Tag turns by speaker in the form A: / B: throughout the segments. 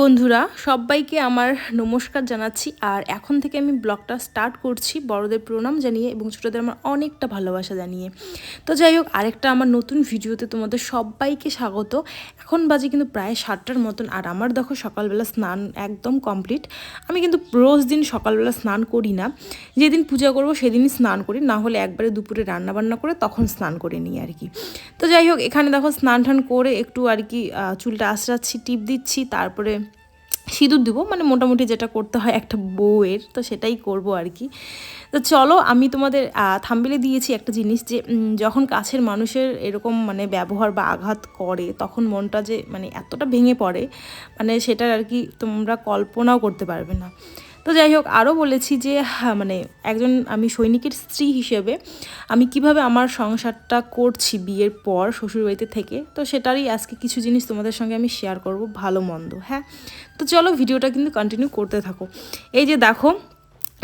A: বন্ধুরা, সবাইকে আমার নমস্কার জানাচ্ছি। আর এখন থেকে আমি ব্লগটা স্টার্ট করছি বড়দের প্রণাম জানিয়ে এবং ছোটোদের আমার অনেকটা ভালোবাসা জানিয়ে। তো যাই হোক, আরেকটা আমার নতুন ভিডিওতে তোমাদের সবাইকে স্বাগত। এখন বাজে কিন্তু প্রায় সাতটার মতন, আর আমার দেখো সকালবেলা স্নান একদম কমপ্লিট। আমি কিন্তু রোজ দিন সকালবেলা স্নান করি না। যেদিন পূজা করব সেদিনই স্নান করি, না হলে একবারে দুপুরে রান্না বান্না করে তখন স্নান করে নিই আর কি। তো যাই হোক, এখানে দেখো স্নান টান করে একটু আর কি চুলটা আশ্রাচ্ছি টিপ দিচ্ছি তারপরে সিঁদুর দিব মানে মোটামুটি যেটা করতে হয় একটা বউয়ের, তো সেটাই করব আর কি। তো চলো, আমি তোমাদের থাম্বেলে দিয়েছি একটা জিনিস যে যখন কাছের মানুষের এরকম মানে ব্যবহার বা আঘাত করে, তখন মনটা যে মানে এতটা ভেঙে পড়ে মানে সেটার আর কি তোমরা কল্পনাও করতে পারবে না। তো যাই হোক আরও বলেছি যে হ্যাঁ, মানে একজন আমি সৈনিকের স্ত্রী হিসেবে আমি কীভাবে আমার সংসারটা করছি বিয়ের পর শ্বশুরবাড়িতে থেকে তো সেটারই আজকে কিছু জিনিস তোমাদের সঙ্গে আমি শেয়ার করব ভালো মন্দ হ্যাঁ? তো চলো ভিডিওটা কিন্তু কন্টিনিউ করতে থাকো। এই যে দেখো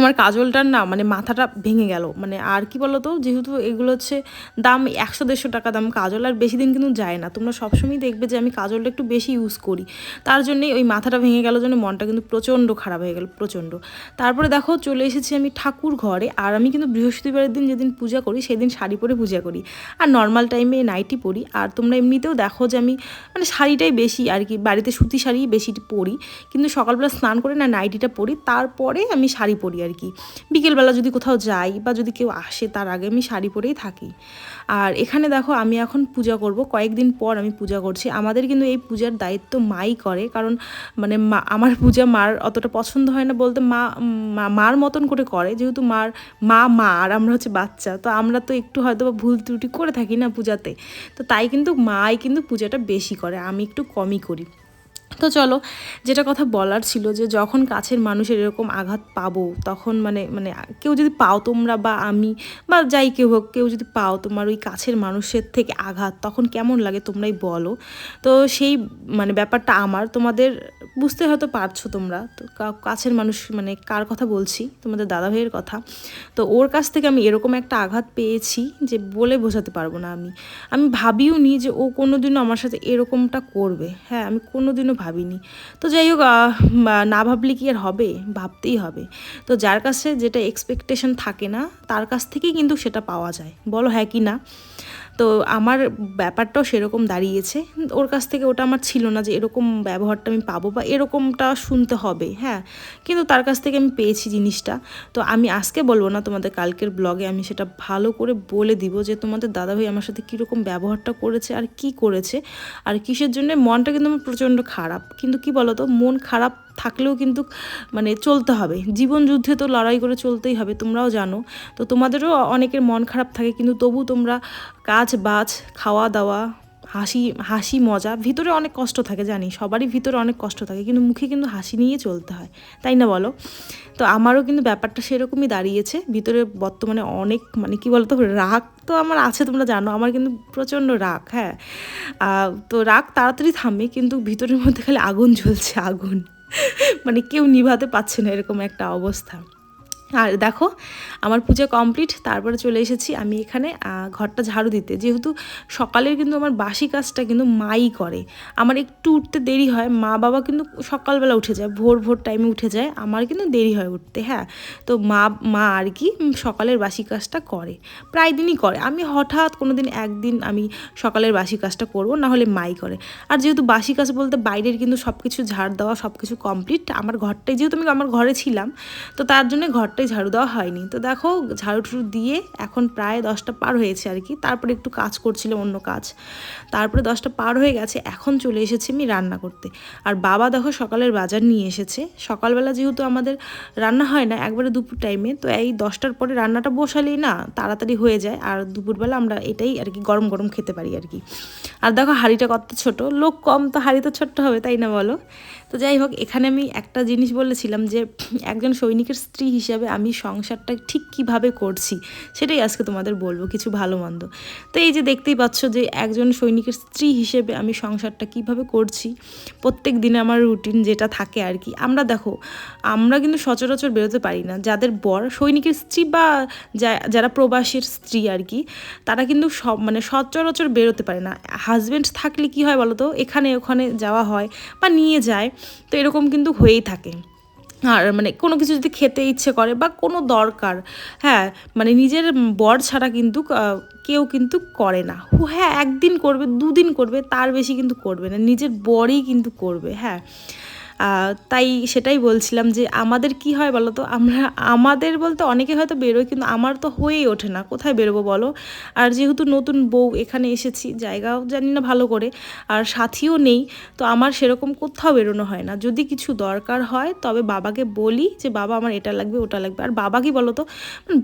A: আমার কাজলটার না মানে মাথাটা ভেঙে গেল। মানে আর কি বলো তো যেহেতু এগুলো হচ্ছে দাম একশো দেড়শো টাকা দাম, কাজল আর বেশি দিন কিন্তু যায় না। তোমরা সবসময় দেখবে যে আমি কাজলটা একটু বেশি ইউজ করি। তার জন্যই ওই মাথাটা ভেঙে গেল জন্য মনটা কিন্তু প্রচণ্ড খারাপ হয়ে গেল, প্রচণ্ড। তারপরে দেখো, চলে এসেছি আমি ঠাকুর ঘরে। আর আমি কিন্তু বৃহস্পতিবারের দিন যেদিন পূজা করি, সেদিন শাড়ি পরে পূজা করি। আর নর্মাল টাইমে নাইটি পরি। আর তোমরা এমনিতেও দেখো যে আমি মানে শাড়িটাই বেশি আর কি, বাড়িতে সুতি শাড়ি বেশি পরি। কিন্তু সকালবেলা স্নান করে না নাইটিটা পরি। তারপরে আমি শাড়ি পরি আর কি বিকেলবেলা যদি কোথাও যাই বা যদি কেউ আসে তার আগে আমি শাড়ি পরেই থাকি। আর এখানে দেখো আমি এখন পূজা করব, কয়েকদিন পর আমি পূজা করছি। আমাদের কিন্তু এই পূজার দায়িত্ব মাই করে, কারণ মানে মা, আমার পূজা মার অতটা পছন্দ হয় না বলতে মা, মার মতন করে করে, যেহেতু মার, মা মা, আর আমরা হচ্ছে বাচ্চা। তো আমরা তো একটু হয়তো বা ভুল ত্রুটি করে থাকি না পূজাতে। তো তাই কিন্তু মাই কিন্তু পূজাটা বেশি করে, আমি একটু কমই করি। তো চলো, যেটা কথা বলার ছিল যে যখন কাছের মানুষের এরকম আঘাত পাবো, তখন মানে মানে কেউ যদি পাও তোমরা বা আমি বা যাই কেউ হোক, কেউ যদি পাও তোমার ওই কাছের মানুষের থেকে আঘাত, তখন কেমন লাগে তোমরাই বলো। তো সেই মানে ব্যাপারটা আমার, তোমাদের বুঝতে হয়তো পারছ তোমরা। তো কাছের মানুষ মানে কার কথা বলছি? তোমাদের দাদা ভাইয়ের কথা। তো ওর কাছ থেকে আমি এরকম একটা আঘাত পেয়েছি যে বলে বোঝাতে পারব না আমি। আমি ভাবিও নি যে ও কোনোদিনও আমার সাথে এরকমটা করবে। হ্যাঁ আমি কোনোদিনও ভাবিনি। তো যাই হোক না ভাবলে কি আর হবে? ভাবতেই হবে। তো যার কাছে যেটা এক্সপেকটেশন থাকে না, তার কাছ থেকেই কিন্তু সেটা পাওয়া যায়। বলো হ্যাঁ কি না? তো আমার ব্যাপারটাও সেরকম দাঁড়িয়েছে। ওর কাছ থেকে ওটা আমার ছিল না যে এরকম ব্যবহারটা আমি পাবো বা এরকমটা শুনতে হবে হ্যাঁ। কিন্তু তার কাছ থেকে আমি পেয়েছি জিনিসটা। তো আমি আজকে বলব না তোমাদের কালকের ব্লগে আমি সেটা ভালো করে বলে দিব যে তোমাদের দাদাভাই আমার সাথে কীরকম ব্যবহারটা করেছে আর কি করেছে। আর কিসের জন্য মনটা কিন্তু আমার প্রচণ্ড খারাপ। কিন্তু কি বলো তো মন খারাপ থাকলেও কিন্তু মানে চলতে হবে। জীবন যুদ্ধে তো লড়াই করে চলতেই হবে, তোমরাও জানো। তো তোমাদেরও অনেকের মন খারাপ থাকে, কিন্তু তবু তোমরা কাজ, বাজ খাওয়া দাওয়া হাসি হাসি, মজা, ভিতরে অনেক কষ্ট থাকে, জানি। সবারই ভিতরে অনেক কষ্ট থাকে, কিন্তু মুখে কিন্তু হাসি নিয়ে চলতে হয়। তাই না বলো? তো আমারও কিন্তু ব্যাপারটা সেরকমই দাঁড়িয়েছে। ভিতরে বর্তমানে অনেক মানে কি বলতো, রাগ তো আমার আছে, তোমরা জানো। আমার কিন্তু প্রচণ্ড রাগ হ্যাঁ। তো রাগ তাড়াতাড়ি থামে, কিন্তু ভিতরের মধ্যে খালি আগুন জ্বলছে, আগুন। মানে কেউ নিভাতে পারছে না এরকম একটা অবস্থা। আর দেখো, আমার পূজা কমপ্লিট, তারপরে চলে এসেছি আমি এখানে ঘরটা ঝাড়ু দিতে। যেহেতু সকালের কিন্তু আমার বাসি কাজটা কিন্তু মাই করে। আমার একটু উঠতে দেরি হয়, মা বাবা কিন্তু সকালবেলা উঠে যায়, ভোর ভোর টাইমে উঠে যায়, আমার কিন্তু দেরি হয় উঠতে হ্যাঁ? তো মা মা আর কি সকালের বাসি কাজটা করে, প্রায় দিনই করে। আমি হঠাৎ কোনো দিন একদিন আমি সকালের বাসি কাজটা করব, না হলে মাই করে। আর যেহেতু বাসি কাজ বলতে বাইরের কিন্তু সব কিছু ঝাড় দেওয়া সব কিছু কমপ্লিট, আমার ঘরটাই, যেহেতু আমি আমার ঘরে ছিলাম, তো তার জন্য ঘরটাই ঝাড়ু দেওয়া হয়নি। তো দেখো, ঝাড়ু টুড়ু দিয়ে এখন প্রায় দশটা পার হয়েছে আর কি। তারপরে একটু কাজ করছিলাম অন্য কাজ। তারপরে দশটা পার হয়ে গেছে, এখন চলে এসেছি আমি রান্না করতে। আর বাবা দেখো সকালের বাজার নিয়ে এসেছে। সকালবেলা যেহেতু আমাদের রান্না হয় না, একবারে দুপুর টাইমে তো এই দশটার পরে রান্নাটা বসালেই না তাড়াতাড়ি হয়ে যায়। আর দুপুরবেলা আমরা এটাই আর কি গরম গরম খেতে পারি আর কি। আর দেখো হাঁড়িটা কত ছোট, লোক কম, তো হাঁড়ি তো ছোট্ট হবে, তাই না বলো? তো যাই হোক, এখানে আমি একটা জিনিস বলেছিলাম যে, একজন সৈনিকের স্ত্রী হিসাবে হিসেবে আমি সংসারটা ঠিক কীভাবে করছি, সেটাই আজকে তোমাদের বলব, কিছু ভালো মন্দ। তো এই যে দেখতেই পাচ্ছ যে একজন সৈনিকের স্ত্রী হিসেবে আমি সংসারটা কীভাবে করছি, প্রত্যেক দিনে আমার রুটিন যেটা থাকে আর কি। আমরা দেখো, আমরা কিন্তু সচরাচর বেরোতে পারি না। যাদের বর, সৈনিকের স্ত্রী বা যারা প্রবাসীর স্ত্রী আর কি, তারা কিন্তু সব মানে সচরাচর বেরোতে পারে না। হাজব্যান্ড থাকলে কি হয় বলো তো এখানে ওখানে যাওয়া হয় বা নিয়ে যায়। তো এরকম কিন্তু হয়েই থাকে। আর মানে কোনো কিছু যদি খেতে ইচ্ছে করে বা কোনো দরকার হ্যাঁ মানে নিজের বর ছাড়া কিন্তু কেউ কিন্তু করে না। হ্যাঁ একদিন করবে, দুদিন করবে, তার বেশি কিন্তু করবে না, নিজের বরই কিন্তু করবে হ্যাঁ। তাই সেটাই বলছিলাম যে আমাদের কি হয় বলো তো? আমরা, আমাদের বলতে অনেকে হয়তো বেরোয়, কিন্তু আমার তো হয়েই ওঠে না। কোথায় বেরোবো বলো? আর যেহেতু নতুন বউ এখানে এসেছি, জায়গাও জানি না ভালো করে, আর সাথীও নেই, তো আমার সেরকম কোথাও বেরোনো হয় না। যদি কিছু দরকার হয়, তবে বাবাকে বলি যে, বাবা, আমার এটা লাগবে, ওটা লাগবে। আর বাবা কি বলো তো?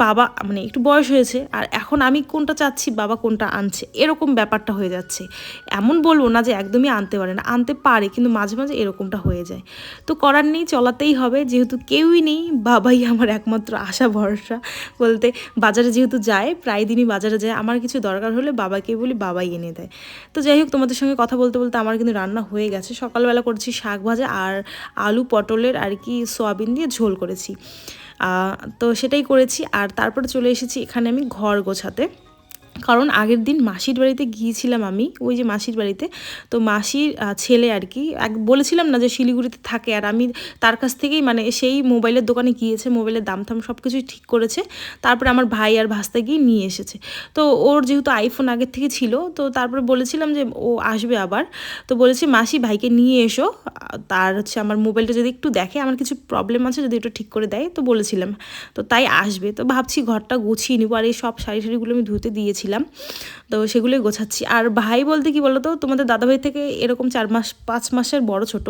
A: বাবা মানে একটু বয়স হয়েছে, আর এখন আমি কোনটা চাচ্ছি, বাবা কোনটা আনছে, এরকম ব্যাপারটা হয়ে যাচ্ছে। এমন বলব না যে একদমই আনতে পারে না, আনতে পারে, কিন্তু মাঝে মাঝে এরকমটা হয়ে যায়। তো করার নেই, চলাতেই হবে। যেহেতু কেউই নেই, বাবাই আমার একমাত্র আশা, ভরসা বলতে বাজারে যেহেতু যায়, প্রায় দিনই বাজারে যায়, আমার কিছু দরকার হলে বাবাকে বলি, বাবাই এনে দেয়। তো যাই হোক, তোমাদের সঙ্গে কথা বলতে বলতে আমার কিন্তু রান্না হয়ে গেছে। সকালবেলা করেছি শাক ভাজা আর আলু পটলের আর কি সোয়াবিন দিয়ে ঝোল করেছি। তো সেটাই করেছি। আর তারপরে চলে এসেছি এখানে আমি ঘর গোছাতে। কারণ আগের দিন মাসির বাড়িতে গিয়েছিলাম আমি, ওই যে মাসির বাড়িতে। তো মাসির ছেলে আর কি, এক, বলেছিলাম না যে শিলিগুড়িতে থাকে, আর আমি তার কাছ থেকেই মানে সেই মোবাইলের দোকানে গিয়েছে, মোবাইলের দাম থাম সব কিছুই ঠিক করেছে। তারপরে আমার ভাই আর ভাস্তা গিয়ে নিয়ে এসেছে। তো ওর যেহেতু আইফোন আগের থেকে ছিল, তো তারপরে বলেছিলাম যে ও আসবে আবার। তো বলেছি, মাসি, ভাইকে নিয়ে এসো। তার হচ্ছে আমার মোবাইলটা যদি একটু দেখে, আমার কিছু প্রবলেম আছে, যদি একটু ঠিক করে দেয়। তো বলেছিলাম। তো তাই আসবে। তো ভাবছি ঘরটা গুছিয়ে নিবো, আর এই সব শাড়ি শাড়িগুলো আমি ধুতে দিয়েছিলাম গিয়েছিলাম তো সেগুলোই গোছাচ্ছি। আর ভাই বলতে কি বলতো, তোমাদের দাদাভাই থেকে এরকম চার মাস, পাঁচ মাসের বড় ছোট।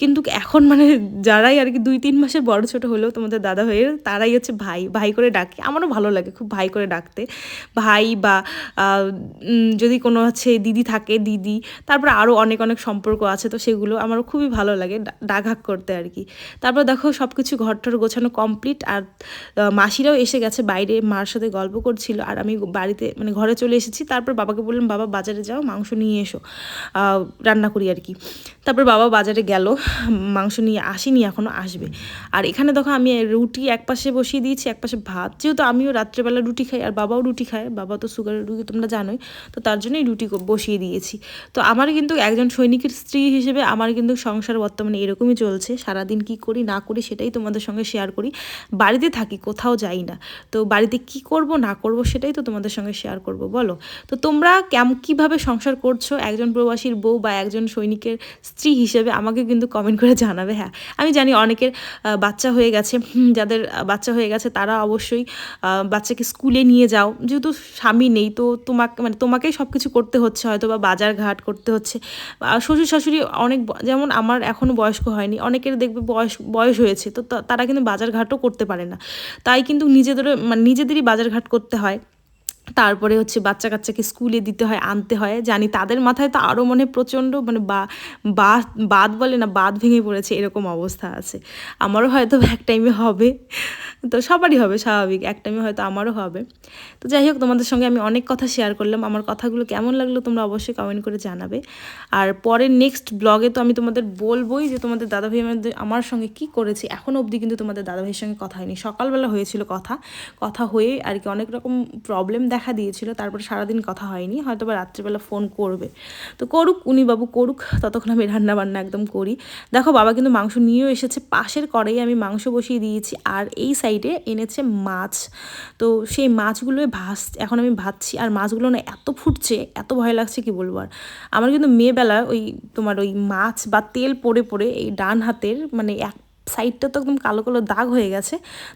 A: কিন্তু এখন মানে যারাই আর কি দুই তিন মাসের বড় ছোট হলেও তোমাদের দাদাভাইয়ের, তারাই হচ্ছে ভাই। ভাই করে ডাকে। আমারও ভালো লাগে খুব ভাই করে ডাকতে। ভাই বা যদি কোনো হচ্ছে দিদি থাকে, দিদি, তারপর আরও অনেক অনেক সম্পর্ক আছে, তো সেগুলো আমারও খুবই ভালো লাগে ডাঘাক করতে আর কি। তারপর দেখো সব কিছু ঘরটর গোছানো কমপ্লিট আর মাসিরাও এসে গেছে বাইরে, মার সাথে গল্প করছিল। আর আমি বাড়িতে মানে ঘরে চলে এসেছি। তারপর বাবাকে বললাম, বাবা, বাজারে যাও, মাংস নিয়ে এসো। রান্না করি আর কি। তারপর বাবা বাজারে গেল, মাংস নিয়ে আসেনি এখনও আসবে। আর এখানে দেখো আমি রুটি এক পাশে বসিয়ে দিয়েছি, এক পাশে ভাত। যেহেতু আমিও রাত্রেবেলা রুটি খাই, আর বাবাও রুটি খায়, বাবা তো সুগারের রুগী, তোমরা জানোই। তো তার জন্যই রুটি বসিয়ে দিয়েছি। তো আমার কিন্তু একজন সৈনিকের স্ত্রী হিসেবে আমার কিন্তু সংসার বর্তমানে এরকমই চলছে। সারাদিন কি করি, না করি সেটাই তোমাদের সঙ্গে শেয়ার করি। বাড়িতে থাকি, কোথাও যাই না। তো বাড়িতে কি করব, না করব সেটাই তো তোমাদের সঙ্গে শেয়ার করব, বলো? তো তোমরা কেম, কীভাবে সংসার করছ? একজন প্রবাসীর বউ বা একজন সৈনিকের স্ত্রী হিসেবে আমাকে কিন্তু কমেন্ট করে জানাবে হ্যাঁ। আমি জানি অনেকের বাচ্চা হয়ে গেছে যাদের বাচ্চা হয়ে গেছে তারা অবশ্যই বাচ্চাকে স্কুলে নিয়ে যাও। যেহেতু স্বামী নেই, তো তোমাকে মানে তোমাকেই সব কিছু করতে হচ্ছে হয়তো বা বাজার ঘাট করতে হচ্ছে। শ্বশুর শাশুড়ি অনেক যেমন আমার এখনও বয়স্ক হয়নি, অনেকের দেখবে বয়স বয়স হয়েছে, তো তারা কিন্তু বাজার ঘাটও করতে পারে না। তাই কিন্তু নিজেদের মানে নিজেদেরই বাজার ঘাট করতে হয়। তারপরে হচ্ছে বাচ্চা কাচ্চাকে স্কুলে দিতে হয়, আনতে হয়। জানি তাদের মাথায় তো আরও মনে প্রচণ্ড মানে বা বাদ বলে না বাদ ভেঙে পড়েছে, এরকম অবস্থা আছে। আমারও হয়তো এক টাইমে হবে। তো সবারই হবে স্বাভাবিক, এক টাইমে হয়তো আমারও হবে। তো যাই হোক, তোমাদের সঙ্গে আমি অনেক কথা শেয়ার করলাম। আমার কথাগুলো কেমন লাগল তোমরা অবশ্যই কমেন্ট করে জানাবে। আর পরের নেক্সট ব্লগে তো আমি তোমাদের বলবোই যে তোমাদের দাদাভাই আমার সঙ্গে কি করেছি। এখনও অবধি কিন্তু তোমাদের দাদাভাইয়ের সঙ্গে কথা হয়নি। সকালবেলা হয়েছিল কথা। কথা হয়ে আর কি অনেক রকম প্রবলেম দেখা দিয়েছিল। তারপরে সারাদিন কথা হয়নি। হয়তো বা রাত্রিবেলা ফোন করবে। তো করুক, উনি বাবু করুক, ততক্ষণ আমি রান্না বান্না একদম করি। দেখো, বাবা কিন্তু মাংস নিয়েও এসেছে। পাশের করেই আমি মাংস বসিয়ে দিয়েছি। আর এই সাইডে এনেছে মাছ। তো সেই মাছগুলো ভাস, এখন আমি ভাজছি। আর মাছগুলো না এত ফুটছে, এত ভয় লাগছে, কি বলব আর। আমার কিন্তু মেয়েবেলা ওই তোমার ওই মাছ বা তেল পড়ে পড়ে এই ডান হাতের মানে এক সাইডটা তো একদম কালো কালো দাগ হয়ে গেছে।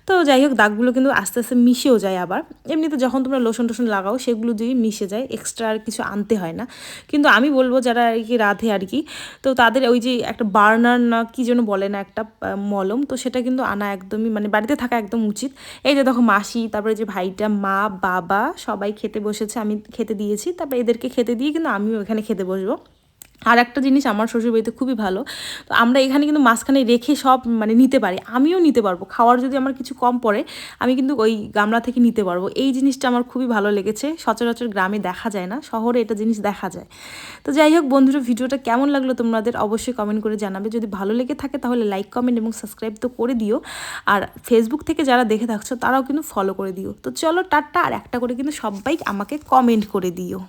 A: তো যাই হোক, দাগগুলো কিন্তু আস্তে আস্তে মিশেও যায় আবার। এমনিতে যখন তোমরা লোশন টোশন লাগাও, সেগুলো দিয়ে মিশে যায় এক্সট্রা আর কিছু আনতে হয় না। কিন্তু আমি বলব, যারা আর কি রাধে আর কি, তো তাদের ওই যে একটা বার্নার না কী যেন বলে না একটা মলম, তো সেটা কিন্তু আনা একদমই মানে বাড়িতে থাকা একদম উচিত। এই যে দেখো মাসি, তারপরে যে ভাইটা, মা, বাবা সবাই খেতে বসেছে, আমি খেতে দিয়েছি। তারপরে এদেরকে খেতে দিয়ে কিন্তু আমিও এখানে খেতে বসবো। আর একটা জিনিস আমার শ্বশুরবাড়িতে খুবই ভালো, তো আমরা এখানে কিন্তু মাঝখানে রেখে সব মানে নিতে পারি, আমিও নিতে পারব, খাওয়ার যদি আমার কিছু কম পড়ে, আমি কিন্তু ওই গামলা থেকে নিতে পারব, এই জিনিসটা আমার খুবই ভালো লেগেছে, সচরাচর গ্রামে দেখা যায় না, শহরে এটা জিনিস দেখা যায়, তো যাই হোক বন্ধুরা ভিডিওটা কেমন লাগল তোমাদের অবশ্যই কমেন্ট করে জানাবে, যদি ভালো লেগে থাকে তাহলে লাইক কমেন্ট এবং সাবস্ক্রাইব তো করে দিও, আর ফেসবুক থেকে যারা দেখে থাকছো তারাও কিন্তু ফলো করে দিও, তো চলো টাটা, আর একটা করে কিন্তু সবাই আমাকে কমেন্ট করে দিও।